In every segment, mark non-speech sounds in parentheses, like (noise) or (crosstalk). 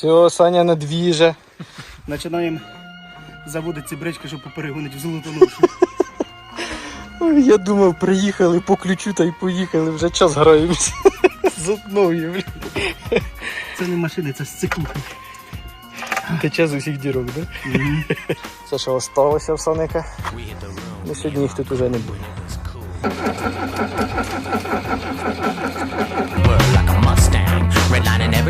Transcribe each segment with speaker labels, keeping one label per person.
Speaker 1: Все, Саня на двіже.
Speaker 2: Починаємо заводити ці брички, щоб поперегонити в золотоношу. (laughs)
Speaker 1: Ой, Я думав, приїхали по ключу та й поїхали, вже час граємося. З одною, блін.
Speaker 2: Це не машини, це сциклухи.
Speaker 1: Тече з усіх дірок, да? Це що осталося в Саника. Ну, сьогодні їх тут уже не буде.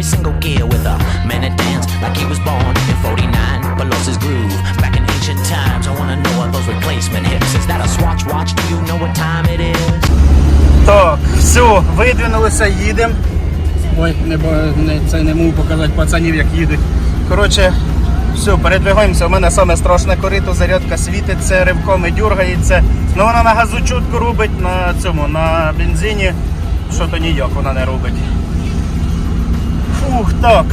Speaker 3: Every single gear with a man that dance like he was born in 49, but lost his groove. Back in ancient times, I wanna know what those replacement hips. Is that a Swatch watch? Do you know what time it is?
Speaker 2: Так, все, видвинулися, їдемо. Ой, не, не, це не можу показати пацанів, як їдуть. Коротше, все, передвигаємося. У мене саме страшне корито, зарядка світиться, ривками дергається. Ну вона на газу чутко робить, на цьому, на бензині. Що то ніяк вона не робить. Фух, так.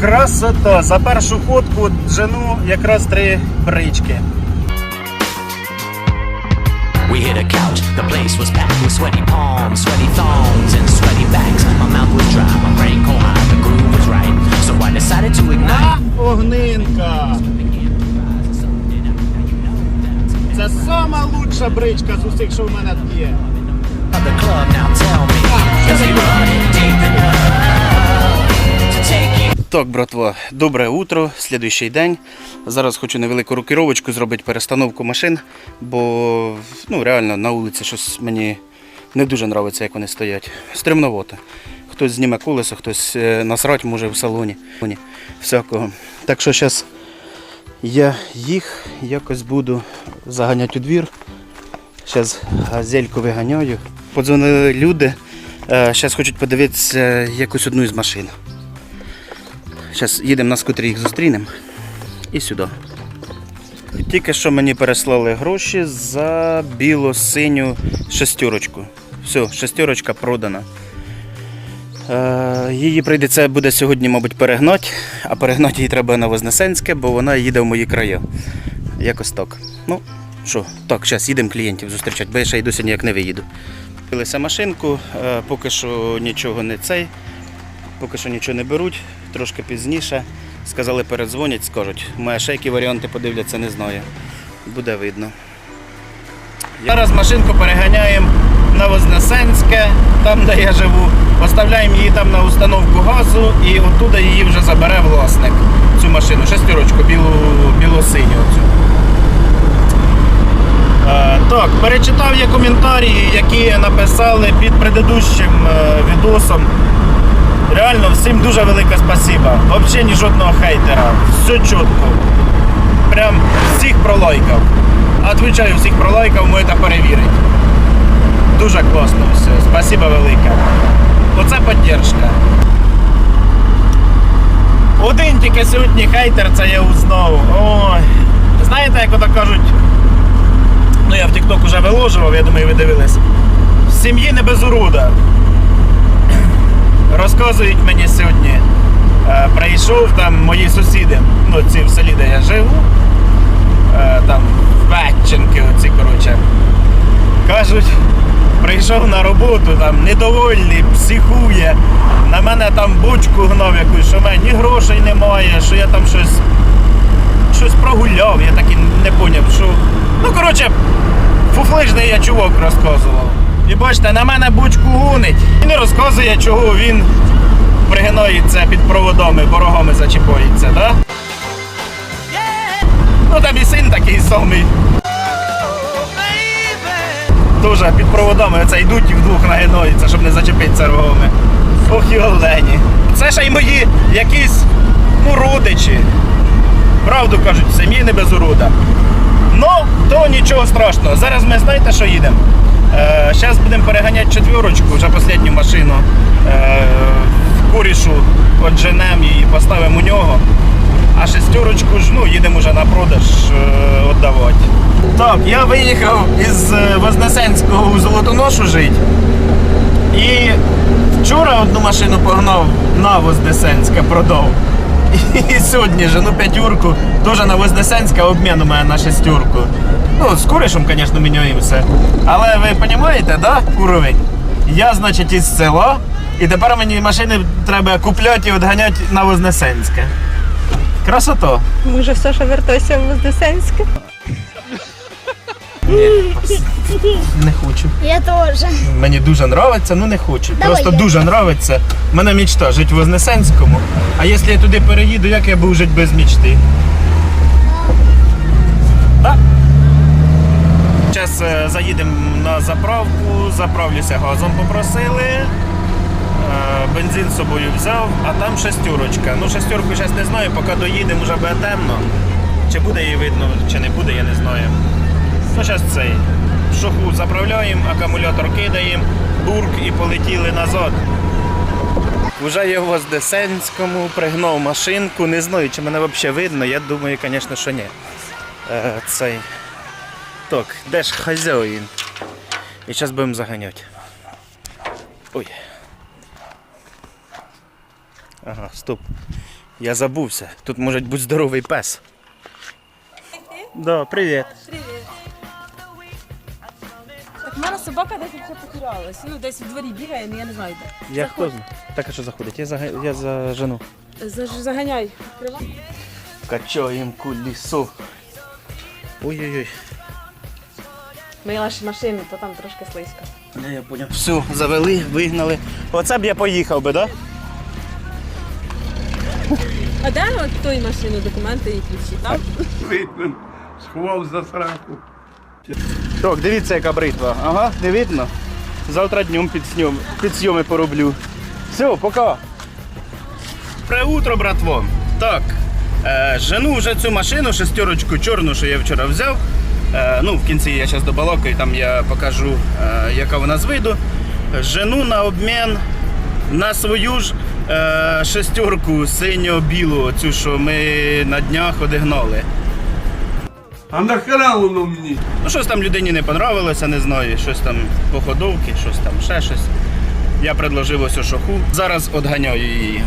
Speaker 2: Красота. За першу ходку жену якраз три брички.
Speaker 3: We hit a couch, the place was packed with sweaty palms, sweaty thongs, and sweaty backs. My mouth was dry, my brain cold high, the groove was right. So I decided to ignite.
Speaker 2: Огнинка! Це сама лучша бричка з усіх, що в мене тут є.
Speaker 3: The club now tell me,
Speaker 2: Так, братва, добре утро, слідуючий день. Зараз хочу невелику рокіровочку зробити перестановку машин, бо ну, реально на вулиці щось мені не дуже подобається, як вони стоять. Стремновато. Хтось зніме колесо, хтось е, насрать може в салоні. Всякого. Так що зараз я їх якось буду заганяти у двір. Зараз газельку виганяю. Подзвонили люди. Зараз хочуть подивитися якусь одну із машин. Зараз їдемо на скутері, їх зустрінемо і сюди. Тільки що мені переслали гроші за біло-синю шестерочку. Все, шестерочка продана. Е, її прийдеться буде сьогодні, мабуть, перегнати, а перегнати її треба на Вознесенське, бо вона їде в мої края. Якось так. Ну, що, так, зараз їдемо клієнтів зустрічати, бо я ще й досі ніяк не виїду. Купилися машинку, е, поки що нічого не цей. Поки що нічого не беруть, трошки пізніше. Сказали, передзвонять, скажуть. Моя ще які варіанти подивляться, не знаю. Буде видно. Зараз машинку переганяємо на Вознесенське, там де я живу. Поставляємо її там на установку газу і оттуда її вже забере власник. Цю машину, шестерочку, білу, біло-синю. Е, Так, перечитав я коментарі, які написали під предыдущим е, відосом. Реально всім дуже велике спасибо. Взагалі ні жодного хейтера. Все чітко. Прям всіх пролайкав. Отвічаю, всіх пролайкав, можете перевірити. Дуже класно все. Спасибо велике. Оце підтримка. Один тільки сьогодні хейтер, це я узнав. Ой. Знаєте, як ото кажуть, ну я в TikTok вже виложував, я думаю, ви дивились. В сім'ї не без уруда. Розказують мені сьогодні. е, Прийшов там мої сусіди, ну ці в селі, де я живу, е, там Ветченки оці, коротше. Кажуть, прийшов на роботу, там недовольний, психує. На мене там бочку гнав якусь, що в мене грошей немає, що я там щось, щось прогуляв, я так і не поняв, що. Ну, коротше, фуфлижний я чувак розказував. І бачите, на мене бочку гонить. І не розказує, чого він пригинається під проводами, борогами зачіпається, да? Ну там і син такий самий. Дуже під проводами оце йдуть і вдвох нагинаються, щоб не зачепитися рогами. Ох і олені. Це ще й мої якісь ну, родичі. Правду кажуть, сім'ї не без урода. Ну, то нічого страшного. Зараз ми знаєте, що їдемо. Е, Зараз будемо переганяти четверочку, вже останню машину. Е, в курішу отженемо її, поставимо у нього. А шестерочку ж ну, їдемо вже на продаж е, віддавати. Так, я виїхав із е, Вознесенського у Золотоношу жити. І вчора одну машину погнав на Вознесенське, продав. І сьогодні же, ну п'ятюрку, теж на Вознесенське обмін у мене на шестерку. Ну, з куришем, звісно, міняємося. Але ви розумієте, да, уровень? Я, значить, із села І тепер мені машини треба купляти і відганяти на Вознесенське. Красота.
Speaker 4: Може, все, що вертося в Вознесенське?
Speaker 2: Не хочу.
Speaker 5: Я теж.
Speaker 2: Мені дуже подобається, ну не хочу.
Speaker 5: Давай
Speaker 2: Просто
Speaker 5: я.
Speaker 2: дуже подобається. У мене мечта жити в Вознесенському. А якщо я туди переїду, як я буду жити без мечти? Так. Зараз е, заїдемо на заправку, заправлюся газом попросили. Е, Бензин з собою взяв, а там шестерочка. Ну, шестерку зараз не знаю, поки доїдемо, вже буде темно. Чи буде її видно, чи не буде, я не знаю. Ну, зараз цей. Шоху заправляємо, акумулятор кидаємо, бурк і полетіли назад. Вже я у Вознесенському пригнав машинку. Не знаю, чи мене взагалі видно. Я думаю, звісно, що ні. Е, цей. Так, де ж хазяїн? І зараз будемо заганяти. Ой. Ага, стоп. Я забувся. Тут може бути здоровий пес. Да, привіт.
Speaker 6: Так в мене собака десь вже потерялась. Ну, десь в дворі бігає, але я не знаю де.
Speaker 2: Я хто знає? Так, а що заходить? Я за, я за жену.
Speaker 6: Заж- Заганяй.
Speaker 2: Качаємо кулісу. Ой-ой-ой.
Speaker 6: Мила ж машину, то там трошки слизько.
Speaker 2: Не, я поняв. Все, завели, вигнали. Оце б я поїхав би, так? Да?
Speaker 6: А де от тої машини документи і ключі? Там?
Speaker 7: Сховав за сраку.
Speaker 2: Так, дивіться, яка бритва. Ага, не видно. Завтра днем під, сньом, пороблю. Все, пока. Пре утро, братво. Так. Е, жену вже цю машину, шестерочку чорну, що я вчора взяв. Е, ну, в кінці я зараз добалакаю, там я покажу, е, яка вона з виду. Жену на обмін на свою ж е, шестерку синьо-білу, цю, що ми на днях одігнали.
Speaker 7: А нахера воно мені?
Speaker 2: Ну, щось там людині не понравилося, не знаю, щось там по ходовці, щось там ще щось. Я предложив ось шоху. Зараз отганяю її.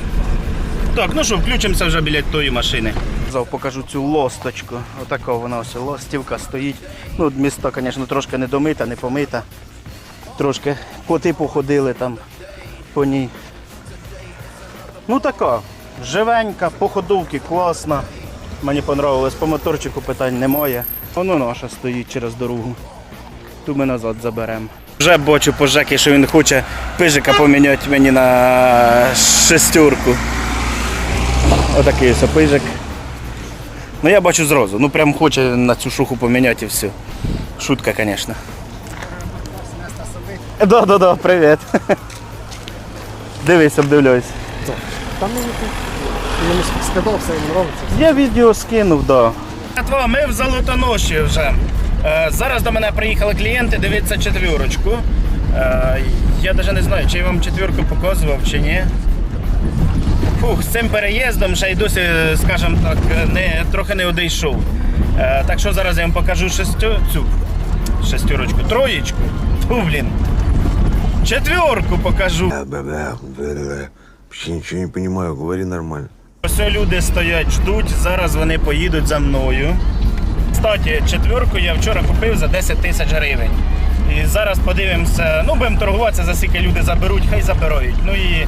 Speaker 2: Так, ну що, включимося вже біля тої машини. Зав покажу цю лосточку. Отака вона ось лостівка стоїть. Ну, місто, звісно, трошки не домита, не помита. Трошки коти походили там по ній. Ну така, живенька, по ходовці класна. Мені понравилось, по моторчику питань немає. Воно наша стоїть через дорогу. Ту ми назад заберемо. Вже бачу по Жекі, що він хоче пижика поміняти мені на шестерку. Отакий ось пижик. Ну я бачу зразу. Ну прям хоче на цю шуху поміняти і все. Шутка, звісно. Да, да, да, привіт. (laughs) Дивись, обдивляюсь. Я відео скинув, так. Да. Ми в Золотоноші вже. Е, Зараз до мене приїхали клієнти, дивиться четвірочку. Е, Я навіть не знаю, чи я вам четвірку показував, чи ні. Фух, з цим переїздом ще й досі, скажімо так, не, трохи не одійшов. Е, Так що зараз я вам покажу шестю, цю шестерочку, троєчку. Фу, блін. Четверку покажу.
Speaker 8: Вообще ничего не понимаю, говори нормально.
Speaker 2: Ось люди стоять, ждуть, зараз вони поїдуть за мною. Кстати, четверку я вчора купив за 10 тисяч гривень. І зараз подивимося, ну будемо торгуватися, за скільки люди заберуть, хай забирають. Ну і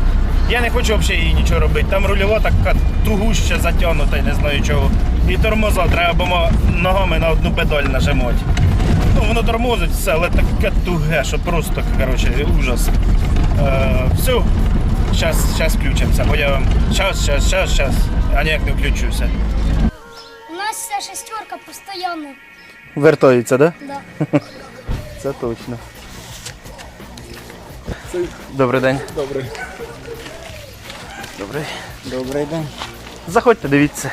Speaker 2: я не хочу взагалі її нічого робити. Там рульова така тугуща затягнута, не знаю чого. І тормоза треба ногами на одну педаль нажимати. Ну воно тормозить все, але таке туге, що просто коротше, ужас. Е, все. Зараз, зараз включимося, бо я вам. Щас, щас, щас, щас. А ніяк не включуся.
Speaker 5: У нас вся шестерка постійно.
Speaker 2: Вертається, так?
Speaker 5: Да. (laughs)
Speaker 2: Це точно. Добрий день.
Speaker 1: Добре.
Speaker 2: Добрий. Добрий день. Заходьте, дивіться.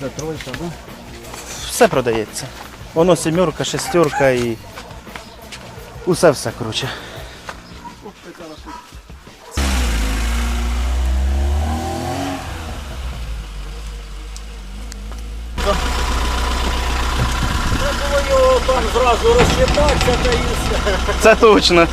Speaker 1: Це тройка, да?
Speaker 2: Все продається. Воно сімерка, шестерка і. Усе все, коротше.
Speaker 1: Зразу розчитатися та і все.
Speaker 2: Це точно.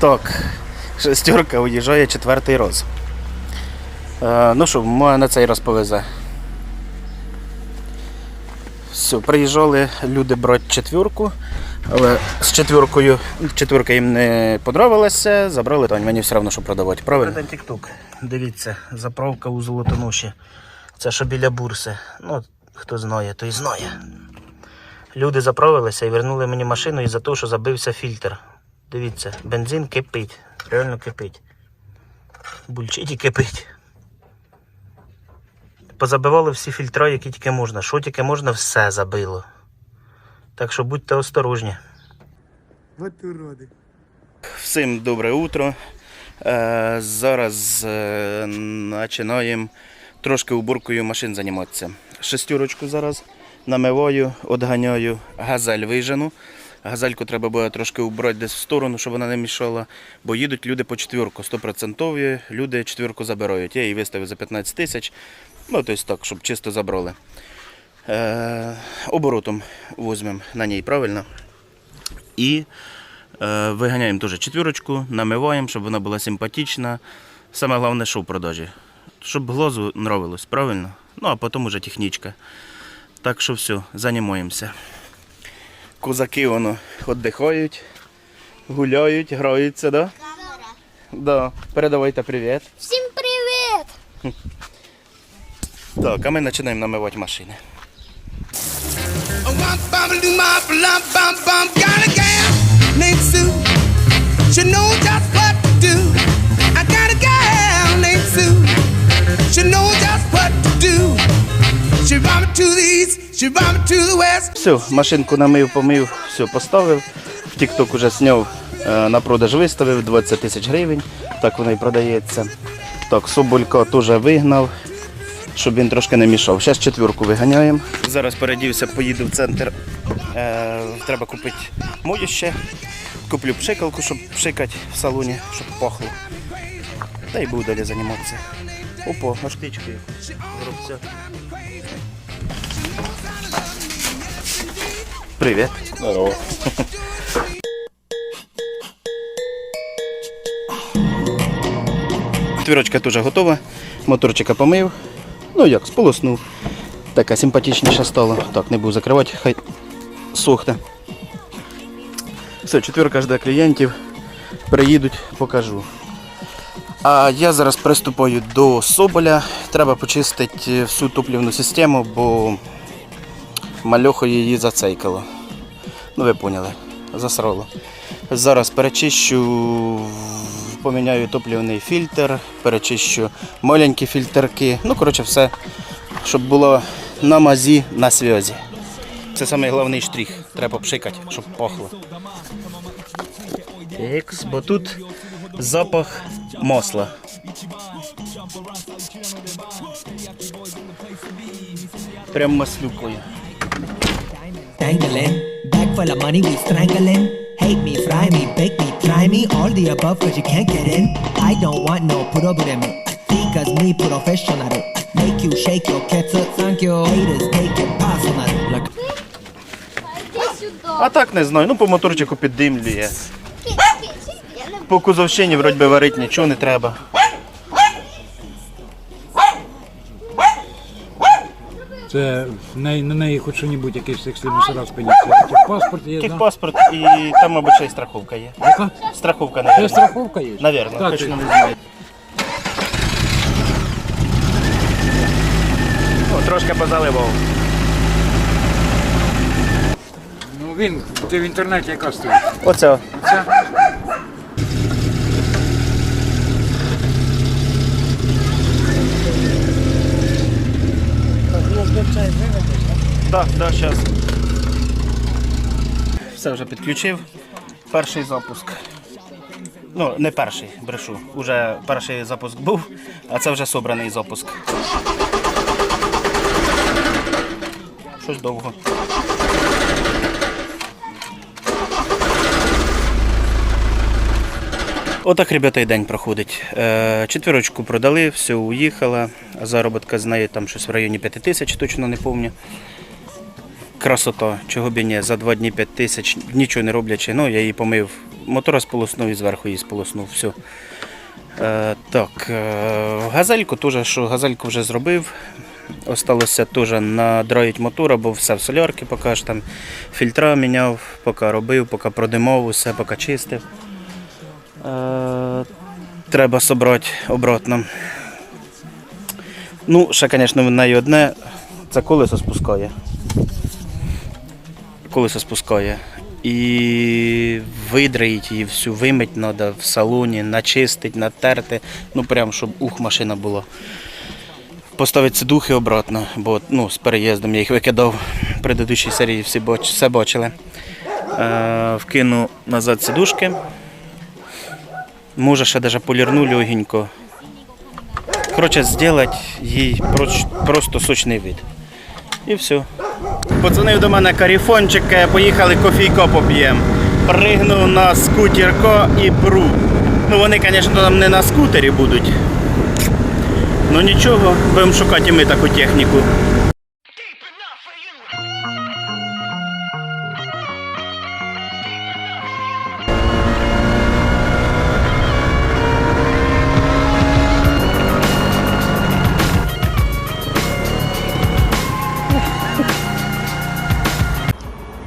Speaker 2: Так. Шестерка уїжджає четвертий раз. Е, ну що, може на цей раз повезе. Все, приїжджали люди брати четвірку, але з четвіркою, четвірка їм не подобалася, забрали, то мені все одно, що продавати. Правильно? Тік-тук. Дивіться, заправка у Золотоноші. Це що біля бурси. Ну, хто знає, той знає. Люди заправилися і вернули мені машину із-за того, що забився фільтр. Дивіться, бензин кипить. Реально кипить. Бульчить і кипить. Позабивали всі фільтри, які тільки можна. Що тільки можна, все забило. Так що будьте осторожні. Всім добре утро. Е, зараз е, починаємо трошки уборкою машин займатися. Шестерочку зараз намиваю, одганяю, газель вижену. Газельку треба буде трошки убрати десь в сторону, щоб вона не мішала, бо їдуть люди по четвірку, 100% люди четвірку забирають. Я її виставив за 15 тисяч, ну тобто так, щоб чисто забрали. Е, оборотом візьмемо на ній правильно. І е, виганяємо теж четвірочку, намиваємо, щоб вона була симпатична. Саме головне, що в продажі. Щоб глазу нравилось, правильно? Ну, а потім уже технічка. Так що все, займаємося. Козаки воно віддихають, гуляють, граються, да? Да. Передавайте привіт.
Speaker 5: Всім привіт! (laughs)
Speaker 2: Так, а ми починаємо намивати машини. Все, машинку намив, помив, все поставив. В TikTok уже зняв, е, на продаж виставив 20 тисяч гривень. Так воно і продається. Так, Соболька теж вигнав, щоб він трошки не мішав. Зараз четвірку виганяємо. Зараз передівся, поїду в центр. Е, треба купити моюще. Куплю пшикалку, щоб пшикати в салоні, щоб пахло. Та й буду далі займатися. Опа, аж птички. Горобця. Привіт. Здорово. Твірочка теж готова. Моторчика помив. Ну як, сполоснув. Така симпатичніша стала. Так, не буду закривати, хай сохне. Все, четвірка жде клієнтів. Приїдуть, покажу. А я зараз приступаю до Соболя. Треба почистити всю топлівну систему, бо мальоху її зацейкало. Ну ви поняли, засрало. Зараз перечищу, поміняю топлівний фільтр, перечищу маленькі фільтрки. Ну, коротше, все, щоб було на мазі, на зв'язі. Це найголовніший штрих. Треба пшикати, щоб пахло. Ікс, бо тут запах масла. Прям маслюкою.
Speaker 9: Full of money, we strangling. Hate me, fry me, bake me, try me, all the above, cause you can't get in. I don't want no problem. Because me professional. Make you shake your cats thank you. Haters take it personal. Like
Speaker 2: А так не знаю. Ну по моторчику піддимлює. По кузовщині вроді би варити нічого не треба.
Speaker 10: Це на, на неї хоч що-небудь якийсь екстренний раз підняться. Паспорт є, да?
Speaker 2: Техпаспорт і там, мабуть, ще й страховка є.
Speaker 10: Яка?
Speaker 2: Страховка,
Speaker 10: Це
Speaker 2: навірно.
Speaker 10: страховка є?
Speaker 2: Навірно,
Speaker 10: Так,
Speaker 2: точно не знаю. О, трошки позаливав.
Speaker 10: Ну він, ти в інтернеті яка стоїть?
Speaker 2: Оце.
Speaker 10: Це?
Speaker 2: Так, так, зараз. Все вже підключив. Перший запуск. Ну, не перший, брешу. Уже перший запуск був, а це вже собраний запуск. Щось довго. Отак, ребята, і день проходить. Е, Четвірочку продали, все, уїхала. Заробітка з неї там щось в районі 5 тисяч, точно не пам'ятаю. Красота, чого б ні, за два дні 5 тисяч, нічого не роблячи. Ну, я її помив мотора сполоснув і зверху її сполоснув. Все. Е, так, е, газельку теж, що газельку вже зробив. Осталося теж надроїть мотора, бо все в солярки, поки ж там фільтра міняв, поки робив, поки продимов, усе, поки чистив. Е, треба собрати обратно. Ну, ще, звісно, в неї одне, це колесо спускає. Колесо спускає. І видраїть її всю, вимить треба в салоні, начистити, натерти. Ну прям, щоб ух машина була. Поставити сидухи обратно, бо ну, з переїздом я їх викидав. В предыдущій серії всі бач, все бачили. Е, вкину назад сидушки. Може ще навіть полірну легенько. Коротше, зробити їй просто сочний вид. І все. Подзвонив до мене каріфончик, каже, поїхали кофійко поп'ємо. Пригнув на скутерко і пру. Ну вони, звісно, там не на скутері будуть. Ну нічого, будемо шукати і ми таку техніку.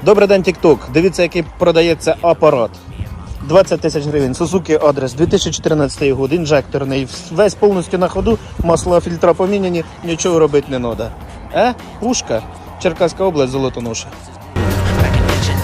Speaker 2: Добрий день, TikTok. Дивіться, який продається апарат. 20 тисяч гривень. Suzuki адрес 2014 год, інжекторний, весь повністю на ходу, масла фільтра поміняні, нічого робити не треба. Е? Пушка? Черкаська область, Золотоноша.
Speaker 3: Back in ancient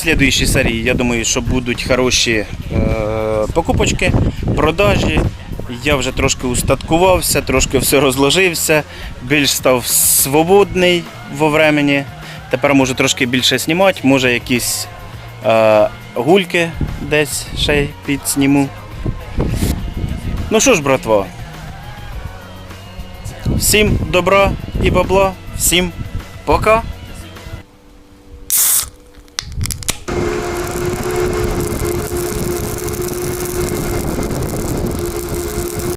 Speaker 2: слідуючій серії, я думаю, що будуть хороші е, покупочки, продажі. Я вже трошки устаткувався, трошки все розложився, більш став свободний во времені. Тепер можу трошки більше знімати, може якісь е, гульки десь ще підсніму. Ну що ж, братва, всім добра і бабла, всім пока.